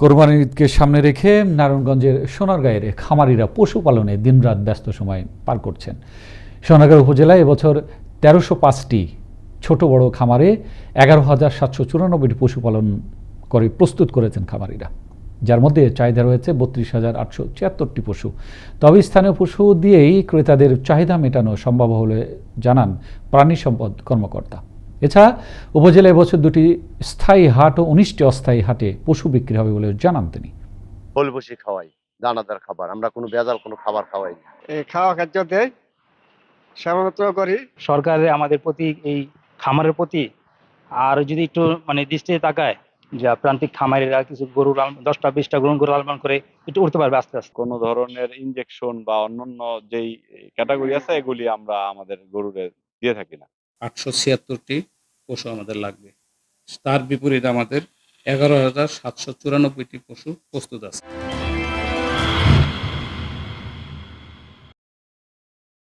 কোরবানির ঈদকে সামনে রেখে নারায়ণগঞ্জের সোনারগাঁয়ের খামারিরা পশুপালনে দিনরাত ব্যস্ত সময় পার করছেন। সোনারগাঁও উপজেলায় এবছর তেরোশো পাঁচটি ছোট বড় খামারে এগারো হাজার সাতশো চুরানব্বইটি পশুপালন করে প্রস্তুত করেছেন খামারিরা। যার মধ্যে চাহিদা রয়েছে বত্রিশ হাজার আটশো ছিয়াত্তরটি পশু। তবে স্থানীয় পশু দিয়েই ক্রেতাদের চাহিদা মেটানো সম্ভব হলে জানান প্রাণী সম্পদ কর্মকর্তা। এছাড়া উপজেলায় এবছর দুটি স্থায়ী হাট ও উনিশটি অস্থায়ী হাটে পশু বিক্রি হবে বলে জানান তিনি। বসে খাওয়াই দানাদার খাবার। আমরা কোনো ভেজাল কোনো খাবার খাওয়াই এই খাওয়া খাদ্য দেয় সেবাযত্ন করি। সরকারের আমাদের প্রতি এই খামারের প্রতি আর যদি একটু মানে দৃষ্টি তাকায় যে প্রান্তিক খামারিরা কিছু গরু দশটা বিশটা গরু গরু লালন করে একটু উঠতে পারবে আস্তে আস্তে। কোনো ধরনের ইনজেকশন বা অন্যান্য যেই ক্যাটাগরি আছে এগুলি আমরা আমাদের গরুরে দিয়ে থাকি না। আটশো ছিয়াত্তরটি পশু আমাদের লাগবে। তার বিপরীতে আমাদের এগারো হাজার সাতশো চুরানব্বইটি পশু প্রস্তুত আছে।